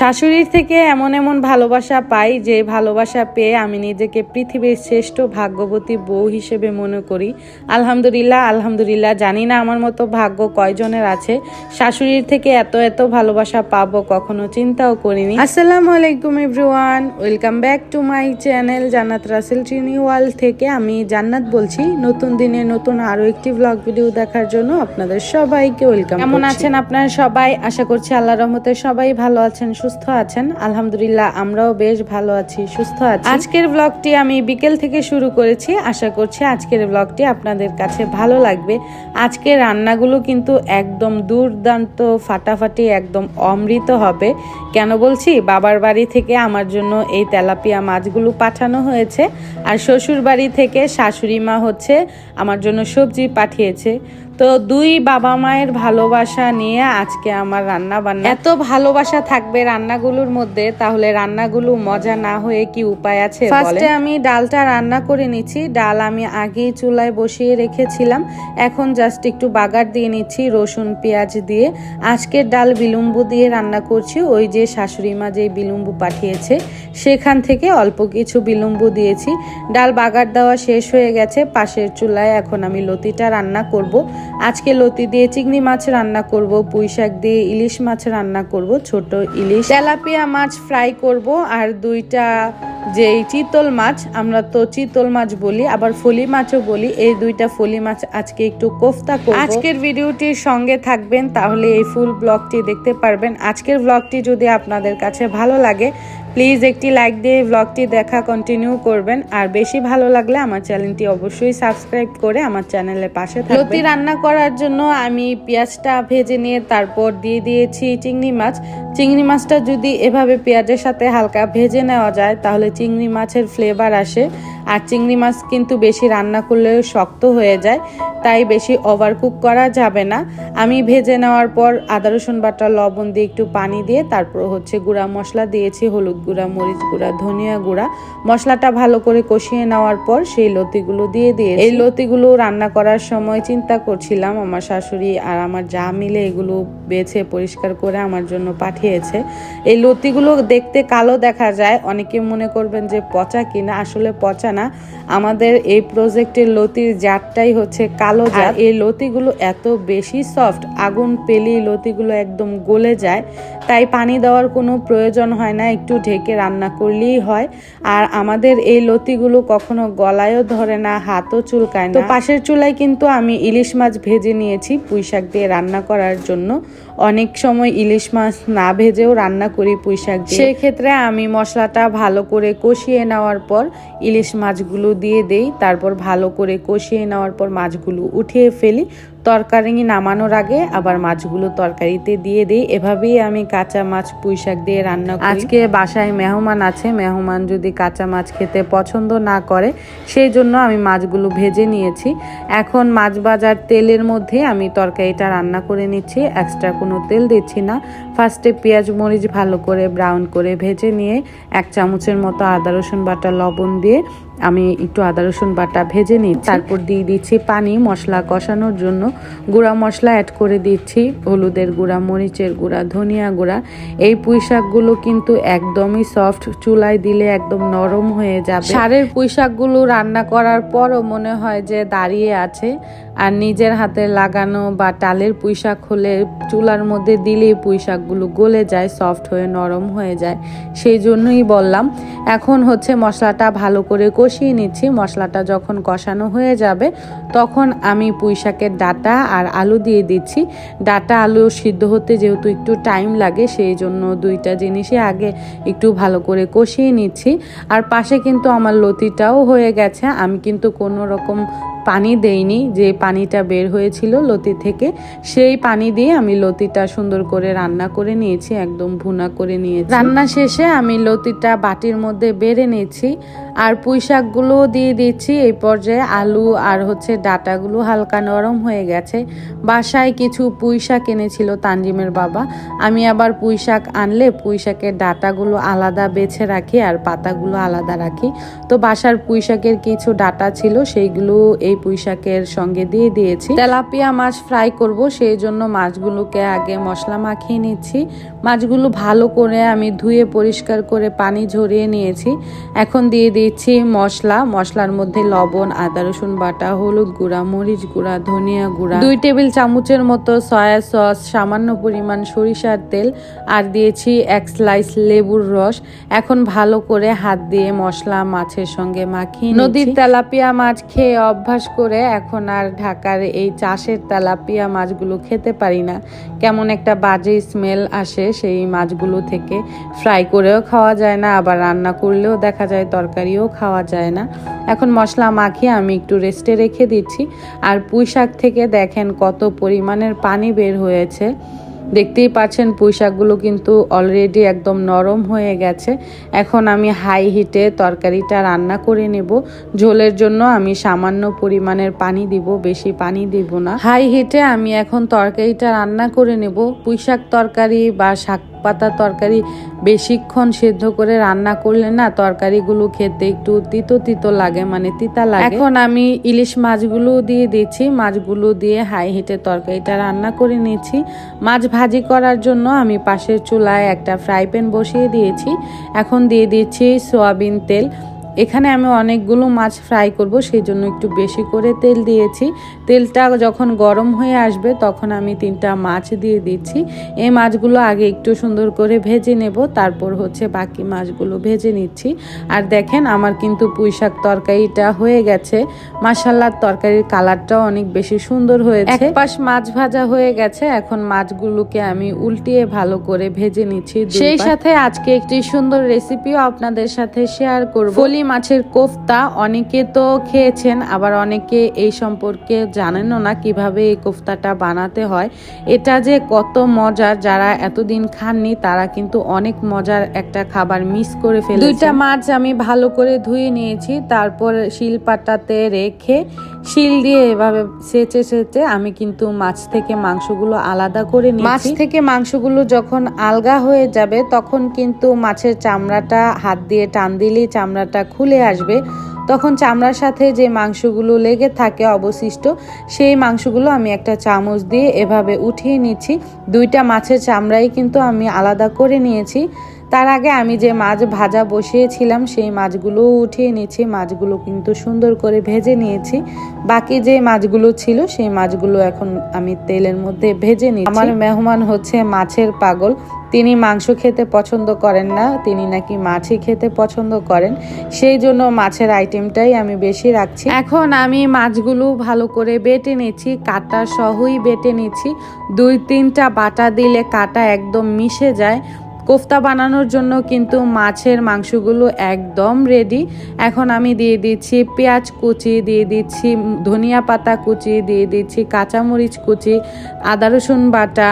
শাশুড়ির থেকে এমন এমন ভালোবাসা পাই যে ভালোবাসা পেয়ে আমি নিজেকে পৃথিবীর শ্রেষ্ঠ ভাগ্যবতী বউ হিসেবে মনে করি। আলহামদুলিল্লাহ আলহামদুলিল্লাহ। জানি না আমার মতো ভাগ্য কয়জনের আছে। শাশুড়ির থেকে এত এত ভালোবাসা পাবো কখনো চিন্তাও করিনি। আসসালামু আলাইকুম everyone welcome back to my channel Jannat Rasel চিনি ওয়ার্ল্ড থেকে আমি জান্নাত বলছি। নতুন দিনে নতুন আরও একটি ব্লগ ভিডিও দেখার জন্য আপনাদের সবাইকে ওয়েলকাম কেমন আছেন আপনারা সবাই? আশা করছি আল্লাহ রহমতে সবাই ভালো আছেন সুস্থ আছেন? আলহামদুলিল্লাহ, আমরাও বেশ ভালো আছি। সুস্থ আছি? আজকের ব্লগটি আমি বিকেল থেকে শুরু করেছি। আশা করছি আজকের ব্লগটি আপনাদের কাছে ভালো লাগবে। আজকের রান্নাগুলো কিন্তু একদম দুর্দান্ত, ফাটাফাটি, একদম অমৃত হবে। কেন বলছি? বাবার বাড়ি থেকে আমার জন্য এই তেলাপিয়া মাছগুলো পাঠানো হয়েছে। আর শ্বশুর বাড়ি থেকে শাশুড়ি মা হচ্ছে আমার জন্য সবজি পাঠিয়েছে। তো দুই বাবা মায়ের ভালোবাসা নিয়ে আজকে আমার রান্না বান্না এত ভালোবাসা থাকবে রান্নাগুলোর মধ্যে, তাহলে রান্নাগুলো মজা না হয়ে কি উপায় আছে ফার্স্টে আমি ডালটা রান্না করে নিচ্ছি। ডাল আমি আগেই চুলায় বসিয়ে রেখেছিলাম। এখন জাস্ট একটু বাগার দিয়ে নিচ্ছি, রসুন, পেঁয়াজ দিয়ে। আজকের ডাল বিলম্বু দিয়ে রান্না করছি। ওই যে শাশুড়ি মা যে বিলম্বু পাঠিয়েছে, সেখান থেকে অল্প কিছু বিলম্বু দিয়েছি। ডাল বাগার দেওয়া শেষ হয়ে গেছে। পাশের চুলায় এখন আমি লতিটা রান্না করব। আজকে লতি দিয়ে চিংড়ি মাছ রান্না করব, পুঁই শাক দিয়ে ইলিশ মাছ রান্না করব, ছোট ইলিশ। তেলাপিয়া মাছ ফ্রাই করব আর দুইটা যে এই চিতল মাছ আমরা তো চিতল মাছ বলি আবার ফলি মাছও বলি এই দুইটা ফলি মাছ আজকে একটু কোফতা করব। আজকের ভিডিওটির সঙ্গে থাকবেন তাহলে এই ফুল ব্লগটি দেখতে পারবেন। আজকের ব্লগটি যদি আপনাদের কাছে ভালো লাগে প্লিজ একটি লাইক দিয়ে ব্লগটি দেখা কন্টিনিউ করবেন। আর বেশি ভালো লাগলে আমার চ্যানেলটি অবশ্যই সাবস্ক্রাইব করে আমার চ্যানেলের পাশে থাকবেন। লতি রান্না করার জন্য আমি পেঁয়াজটা ভেজে নিয়ে তারপর দিয়ে দিয়েছি চিংড়ি মাছ। চিংড়ি মাছটা যদি এভাবে পেঁয়াজের সাথে হালকা ভেজে নেওয়া যায় তাহলে চিংড়ি মাছের ফ্লেভার আসে। আর চিংড়ি মাছ কিন্তু বেশি রান্না করলে শক্ত হয়ে যায়, তাই বেশি ওভারকুক করা যাবে না। আমি ভেজে নেওয়ার পর আদা, রসুন বাটা, লবণ দিয়ে একটু পানি দিয়ে তারপর হচ্ছে গুঁড়া মশলা দিয়েছি, হলুদ গুঁড়া, মরিচ গুঁড়া, ধনিয়া গুঁড়া। মশলাটা ভালো করে কষিয়ে নেওয়ার পর সেই লতিগুলো দিয়ে দিয়ে এই লতিগুলো রান্না করার সময় চিন্তা করছিলাম, আমার শাশুড়ি আর আমার যা মিলে এগুলো বেছে পরিষ্কার করে আমার জন্য পাঠিয়েছে। এই লতিগুলো দেখতে কালো দেখা যায়, অনেকে মনে করবেন যে পচা কিনা, আসলে পচা না। আমাদের এই প্রজেক্টের লতির জাতটাই হচ্ছে কালো জাত। এই লতিগুলো এত বেশি সফট আগুন পেলি লতিগুলো একদম গলে যায়। তাই পানি দেওয়ার কোনো প্রয়োজন হয় না একটু ঢেকে রান্না করলেই হয়। আর আমাদের এই লতিগুলো কখনো গলায়ও ধরে না হাতও চুলকায় না। তো পাশের চুলায় কিন্তু আমি ইলিশ মাছ ভেজে নিয়েছি পুঁই শাক দিয়ে রান্না করার জন্য। অনেক সময় ইলিশ মাছ না ভেজেও রান্না করি পুঁই শাক দিয়ে। সেক্ষেত্রে আমি মশলাটা ভালো করে কষিয়ে নেওয়ার পর ইলিশ মাছগুলো দিয়ে দেই, তারপর ভালো করে কষিয়ে নেওয়ার পর মাছগুলো উঠিয়ে ফেলি। তরকারি নামানোর আগে আবার মাছগুলো তরকারিতে দিয়ে দিই। এভাবেই আমি কাঁচা মাছ পুঁই শাক দিয়ে রান্না করি। আজকে বাসায় মেহমান আছে, মেহমান যদি কাঁচা মাছ খেতে পছন্দ না করে, সেই জন্য আমি মাছগুলো ভেজে নিয়েছি। এখন মাছ বাজার তেলের মধ্যে আমি তরকারিটা রান্না করে নিচ্ছি এক্সট্রা কোনো তেল দিচ্ছি না। ফার্স্টে পেঁয়াজ মরিচ ভালো করে ব্রাউন করে ভেজে নিয়ে, এক চামচের মতো আদা রসুন বাটা লবণ দিয়ে আমি একটু আদা, রসুন বাটা ভেজে নিচ্ছি। তারপর দিয়ে দিচ্ছি পানি, মশলা কষানোর জন্য। গুঁড়া মশলা অ্যাড করে দিচ্ছি। হলুদের গুঁড়া, মরিচের গুঁড়া, ধনিয়া গুঁড়া। এই পুঁই শাকগুলো কিন্তু একদমই সফট চুলায় দিলে একদম নরম হয়ে যাবে। সারের পুঁই শাকগুলো রান্না করার পরও মনে হয় যে দাঁড়িয়ে আছে। আর নিজের হাতে লাগানো বা টালের পুঁই শাক হলে চুলার মধ্যে দিলেই পুঁই শাকগুলো গলে যায় সফট হয়ে, নরম হয়ে যায়। সেই জন্যই বললাম। এখন হচ্ছে মশলাটা ভালো করে কষিয়ে নিচ্ছি মশলাটা যখন কষানো হয়ে যাবে তখন আমি পুঁই শাকের ডাটা আর আলু দিয়ে দিচ্ছি। ডাটা আলু সিদ্ধ হতে যেহেতু একটু টাইম লাগে, সেই জন্য দুইটা জিনিসই আগে একটু ভালো করে কষিয়ে নিচ্ছি। আর পাশে কিন্তু আমার লতিটাও হয়ে গেছে। আমি কিন্তু কোনো রকম পানি দেইনি। যে পানিটা বের হয়েছিল লতি থেকে, সেই পানি দিয়ে আমি লতিটা সুন্দর করে রান্না করে নিয়েছি, একদম ভুনা করে নিয়েছি। রান্না শেষে আমি লতিটা বাটির মধ্যে বেড়ে নিয়েছি আর পুঁই শাকগুলোও দিয়ে দিচ্ছি। এই পর্যায়ে আলু আর হচ্ছে ডাটাগুলো হালকা নরম হয়ে গেছে। বাসায় কিছু পুঁই শাক এনেছিল তানজিমের বাবা। আমি আবার পুঁই শাক আনলে পুঁই শাকের ডাটাগুলো আলাদা বেছে রাখি আর পাতাগুলো আলাদা রাখি। তো বাসার পুঁই শাকের কিছু ডাটা ছিল, সেইগুলো এই পুঁই শাকের সঙ্গে দিয়ে দিয়েছি। তেলাপিয়া মাছ ফ্রাই করব, সেই জন্য মাছগুলোকে আগে মশলা মাখিয়ে নিচ্ছি। মাছগুলো ভালো করে আমি ধুয়ে পরিষ্কার করে পানি ঝরিয়ে নিয়েছি। এখন দিয়ে দিচ্ছি মশলা। মশলার মধ্যে লবণ, আদা, রসুন বাটা, হলুদ গুঁড়া মরিচ গুঁড়া ধনিয়া গুঁড়া দুই টেবিল চামচের মতো সয়া সস সামান্য পরিমাণ সরিষার তেল আর দিয়েছি এক স্লাইস লেবুর রস। এখন ভালো করে হাত দিয়ে মশলা মাছের সঙ্গে মাখিয়ে নদীর তেলাপিয়া মাছ খেয়ে অভ্যাস করে এখন আর ঢাকার এই চাষের তেলাপিয়া মাছগুলো খেতে পারি না। কেমন একটা বাজে স্মেল আসে সেই মাছগুলো থেকে। ফ্রাই করেও খাওয়া যায় না আবার রান্না করলেও দেখা যায় তরকারিও খাওয়া যায় না। এখন মশলা মাখিয়ে আমি একটু রেস্টে রেখে দিচ্ছি আর পুঁই শাক থেকে দেখেন কত পরিমাণের পানি বের হয়েছে। দেখতেই পাচ্ছেন পুঁইশাকগুলো কিন্তু অলরেডি একদম নরম হয়ে গেছে। এখন আমি হাই হিটে তরকারিটা রান্না করে নেব। ঝোলের জন্য আমি সামান্য পরিমাণের পানি দিব, বেশি পানি দিব না। হাই হিটে আমি এখন তরকারিটা রান্না করে নেব। পুঁইশাক তরকারি বা শাক পাতা তরকারি বেশিক্ষণ সেদ্ধ করে রান্না করলে না তরকারিগুলো খেতে একটু তিতো তিতো লাগে মানে তিতা লাগে। এখন আমি ইলিশ মাছগুলো দিয়ে দিচ্ছি মাছগুলো দিয়ে হাই হিটে তরকারিটা রান্না করে নিয়েছি। মাছ ভাজি করার জন্য আমি পাশের চুলায় একটা ফ্রাই প্যান বসিয়ে দিয়েছি। এখন দিয়ে দিচ্ছি সোয়াবিন তেল। এখানে আমি অনেকগুলো মাছ ফ্রাই করব সেই জন্য একটু বেশি করে তেল দিয়েছি। তেলটা যখন গরম হয়ে আসবে তখন আমি তিনটা মাছ দিয়ে দিচ্ছি। এই মাছগুলো আগে একটু সুন্দর করে ভেজে নেব তারপর হচ্ছে বাকি মাছগুলো ভেজে নিচ্ছি। আর দেখেন আমার কিন্তু পুঁই শাক তরকারিটা হয়ে গেছে। মাসাল্লার তরকারির কালারটাও অনেক বেশি সুন্দর হয়েছে। এক পাশ মাছ ভাজা হয়ে গেছে এখন মাছগুলোকে আমি উল্টিয়ে ভালো করে ভেজে নিচ্ছি সেই সাথে আজকে একটি সুন্দর রেসিপিও আপনাদের সাথে শেয়ার করব। ফলি মাছের কোফতা অনেকে তো খেয়েছেন, আবার অনেকে এই সম্পর্কে জানেনও না কীভাবে এই কোফতাটা বানাতে হয়। এটা যে কত মজার, যারা এতদিন খাননি তারা কিন্তু অনেক মজার একটা খাবার মিস করে ফেলে দুইটা মাছ আমি ভালো করে ধুয়ে নিয়েছি, তারপর শিলপাটাতে রেখে শিল দিয়ে এভাবে সেচে সেচে আমি কিন্তু মাছ থেকে মাংসগুলো আলাদা করে মাছ থেকে মাংসগুলো যখন আলগা হয়ে যাবে, তখন কিন্তু মাছের চামড়াটা হাত দিয়ে টান দিলেই চামড়াটা খুলে আসবে। তখন চামড়ার সাথে যে মাংসগুলো লেগে থাকে অবশিষ্ট, সেই মাংসগুলো আমি একটা চামচ দিয়ে এভাবে উঠিয়ে নিচ্ছি। দুইটা মাছের চামড়াই কিন্তু আমি আলাদা করে নিয়েছি। তার আগে আমি যে মাছ ভাজা বসিয়েছিলাম, সেই মাছগুলো উঠিয়ে নিয়েছি। মাছগুলো কিন্তু সুন্দর করে ভেজে নিয়েছি। বাকি যে মাছগুলো ছিল, সেই মাছগুলো এখন আমি তেলের মধ্যে ভেজে নিই আমার মেহমান হচ্ছে মাছের পাগল। তিনি মাংস খেতে পছন্দ করেন না, তিনি নাকি মাছই খেতে পছন্দ করেন। সেই জন্য মাছের আইটেমটাই আমি বেশি রাখছি। এখন আমি মাছগুলো ভালো করে বেটে নিচ্ছি, কাটা সহই বেটে নিচ্ছি। দুই তিনটা বাটা দিলে কাটা একদম মিশে যায়। কোফতা বানানোর জন্য কিন্তু মাছের মাংসগুলো একদম রেডি এখন আমি দিয়ে দিচ্ছি পেঁয়াজ কুচি, দিয়ে দিচ্ছি ধনিয়া পাতা কুচি, দিয়ে দিচ্ছি কাঁচামরিচ কুচি, আদা রসুন বাটা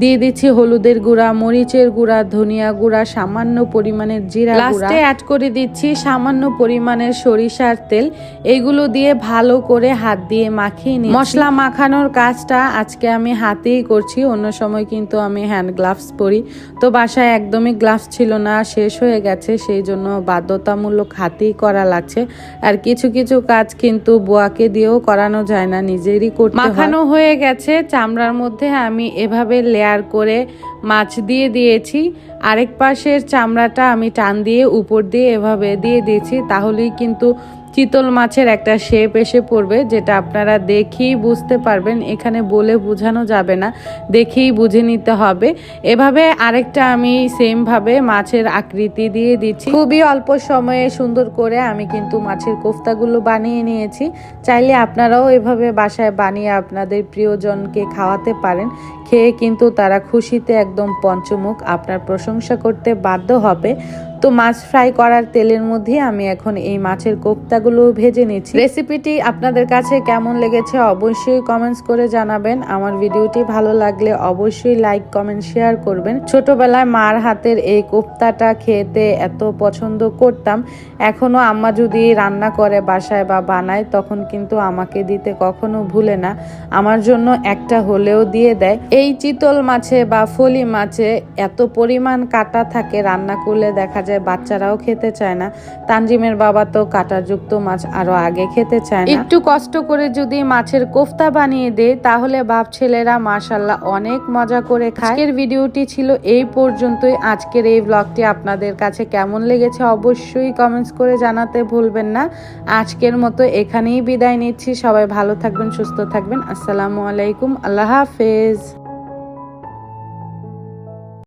দিয়ে দিচ্ছি হলুদের গুঁড়া মরিচের গুঁড়া ধনিয়া গুঁড়া সামান্য পরিমাণের জিরা লাস্টে অ্যাড করে দিচ্ছি সামান্য পরিমাণের সরিষার তেল। এগুলো দিয়ে ভালো করে হাত দিয়ে মাখিয়ে নিই মশলা মাখানোর কাজটা আজকে আমি হাতেই করছি অন্য সময় কিন্তু আমি হ্যান্ড গ্লাভস পরি। তো বাসায় একদমই গ্লাভস ছিল না শেষ হয়ে গেছে সেই জন্য বাধ্যতামূলক হাতেই করা লাগছে। আর কিছু কিছু কাজ কিন্তু বোয়াকে দিয়েও করানো যায় না নিজেরই করতে মাখানো হয়ে গেছে চামড়ার মধ্যে আমি এভাবে লেয়ার করে মাছ দিয়ে দিয়েছি। আরেক পাশের চামড়াটা আমি টান দিয়ে উপর দিয়ে এভাবে দিয়ে দিয়েছি, তাহলেই কিন্তু চিতল মাছের একটা শেপ এসে পড়বে, যেটা আপনারা দেখেই বুঝতে পারবেন। এখানে বলে বোঝানো যাবে না, দেখেই বুঝে নিতে হবে। এভাবে আরেকটা আমি সেমভাবে মাছের আকৃতি দিয়ে দিচ্ছি। খুবই অল্প সময়ে সুন্দর করে আমি কিন্তু মাছের কোফতাগুলো বানিয়ে নিয়েছি। চাইলে আপনারাও এভাবে বাসায় বানিয়ে আপনাদের প্রিয়জনকে খাওয়াতে পারেন। খেয়ে কিন্তু তারা খুশিতে একদম পঞ্চমুখ। আপনার প্রশংসা করতে বাধ্য হবে। তো মাছ ফ্রাই করার তেলের মধ্যে আমি এখন এই মাছের কোপ্তাগুলো ভেজে নিচ্ছি। রেসিপিটি আপনাদের কাছে কেমন লেগেছে অবশ্যই কমেন্টস করে জানাবেন। আমার ভিডিওটি ভালো লাগলে অবশ্যই লাইক, কমেন্ট, শেয়ার করবেন। ছোটবেলায় মার হাতের এই কোপ্তাটা খেতে এত পছন্দ করতাম। এখনও আম্মা যদি রান্না করে বাসায় বা বানায়, তখন কিন্তু আমাকে দিতে কখনো ভুলে না। আমার জন্য একটা হলেও দিয়ে দেয়। এই চিতল মাছে বা ফলি মাছে এত পরিমাণ কাটা থাকে, রান্না করলে দেখা যায়, বাচ্চারাও খেতে চায় না। তানজিমের বাবা তো কাটাযুক্ত মাছ আরও আগে খেতে চায় না। একটু কষ্ট করে যদি মাছের কোফতা বানিয়ে দেয়, তাহলে বাপ ছেলেরা মাশাল্লাহ অনেক মজা করে খায়। আজকের ভিডিওটি ছিল এই পর্যন্তই। আজকের এই ব্লগটি আপনাদের কাছে কেমন লেগেছে অবশ্যই কমেন্টস করে জানাতে ভুলবেন না। আজকের মতো এখানেই বিদায় নিচ্ছি। সবাই ভালো থাকবেন, সুস্থ থাকবেন। আসসালামু আলাইকুম। আল্লাহ হাফেজ।